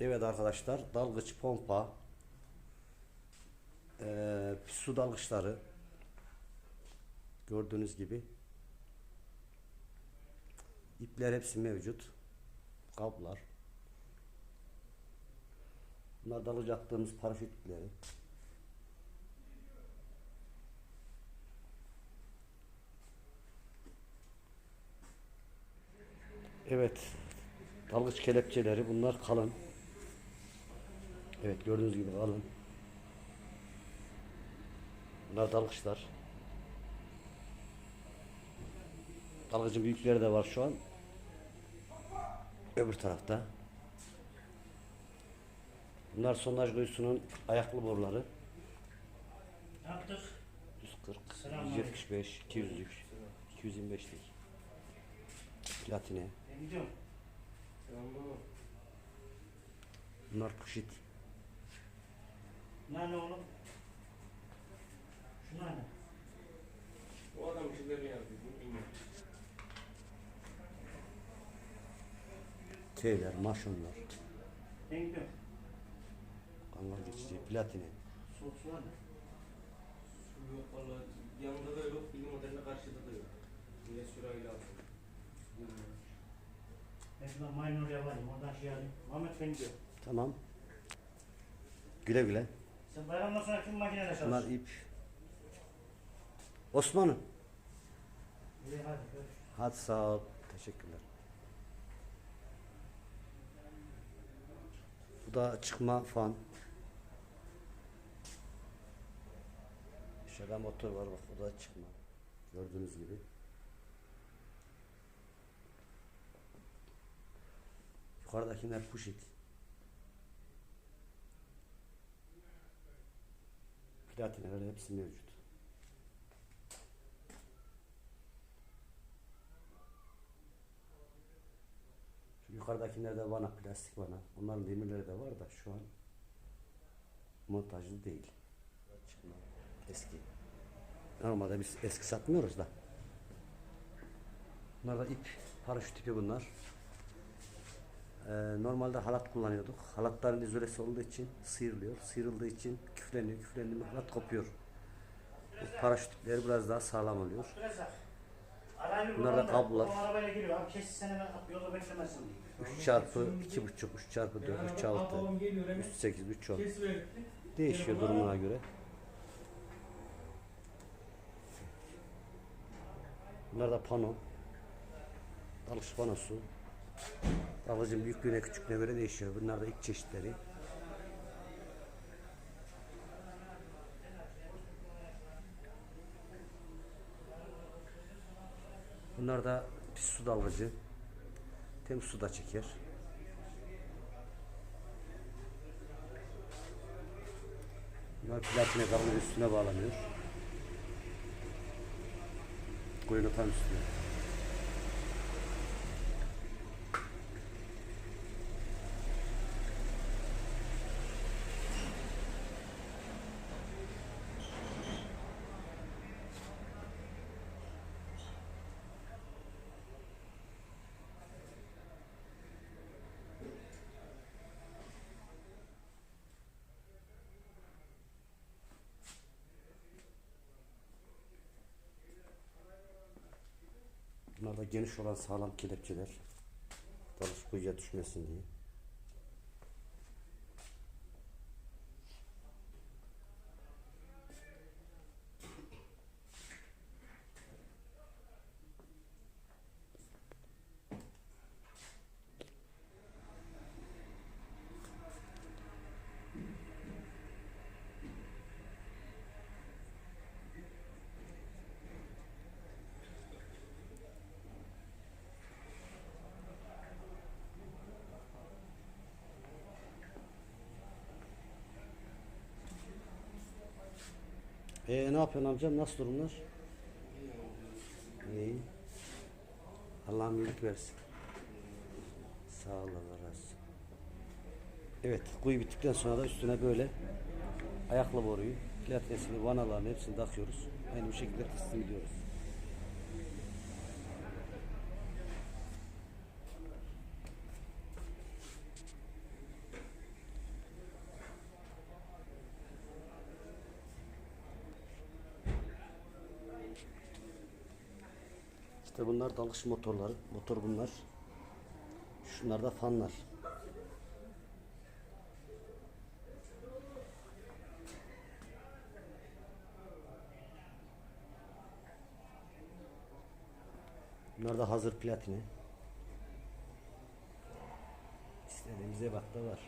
Evet arkadaşlar dalgıç pompa eee, su dalgıçları gördüğünüz gibi ipler hepsi mevcut kablar. Bunlar dalgıç attığımız paraşüt ipleri. Evet dalgıç kelepçeleri bunlar kalın Evet gördüğünüz gibi kalın. Bunlar dalgıçlar. Dalgıcın büyükleri de var şu an. Öbür tarafta. Bunlar sondaj kuyusunun ayaklı boruları. Ne yaptık? 140, Selamünaleyküm. 175, 200'lük, 225'lik. Platine. Bunlar puşit. Ne oğlum? Şunlar ne? O adam işlerini yapıyor. Bunu bilmiyorum. Teyler, maşınlar. Ben gidiyorum. Kangal geçici, platine. Soğuk su var mı? Su yok valla. Yanında da yok. Bilim modeline karşıda da yok. Yine sürayla aldım. Bilmiyorum. Ben şuradan mayın oraya varayım. Oradan şey alayım. Muhammed ben gidiyorum. Tamam. Güle güle. Sen bayramdan sonra kim makineyle çalış? Bunlar ip. Osman'ım. İyi hadi görüşürüz. Hadi sağ ol. Teşekkürler. Bu da çıkma fan. Şurada motor var bak bu da çıkma. Gördüğünüz gibi. Yukarıdakiler push it. Platineler hepsi mevcut. Şu yukarıdakilerde vana, plastik vana. Onların demirleri de var da şu an montajlı değil. Eski. Normalde biz eski satmıyoruz da. Bunlar da ip, paraşüt ipi bunlar. Ee, normalde halat kullanıyorduk. Halatların izolesi olduğu için sıyrılıyor. Sıyrıldığı için küfleniyor. Küflendiği mi halat kopuyor. Bu paraşüt ipleri biraz daha sağlam oluyor. Bunlar da kablolar. O arabayla geliyor. Abi kesin sen hemen yolda beklemezsin. 3 çarpı 2,5, 3 çarpı 4, 3 6, Babam geliyor hemen. 3 8, 3 10. Kesiverdi. Değişiyor durumuna göre. Bunlar da pano. Dalış panosu. Dalıcın büyüklüğüne küçüklüğüne göre değişiyor. Bunlar da ilk çeşitleri. Bunlar da pis su dalgıcı. Temiz su da çeker. Bunlar platine kablo üstüne bağlanıyor. Koyunu tam üstüne. Bunlar da geniş olan sağlam kelepçeler. Dalış kuyuya düşmesin diye. Ee, ne yapıyorsun amcam? Nasıl durumlar? İyi. Allah'ım iyilik versin. Sağ ol Allah razı. Evet, kuyu bittikten sonra da üstüne böyle ayakla boruyu, platnesini, vanalarını hepsini takıyoruz. Aynı bu şekilde teslim ediyoruz. İşte bunlar dalgıç motorları. Motor bunlar. Şunlar da fanlar. Bunlar da hazır platini. İstediğimize bak da var.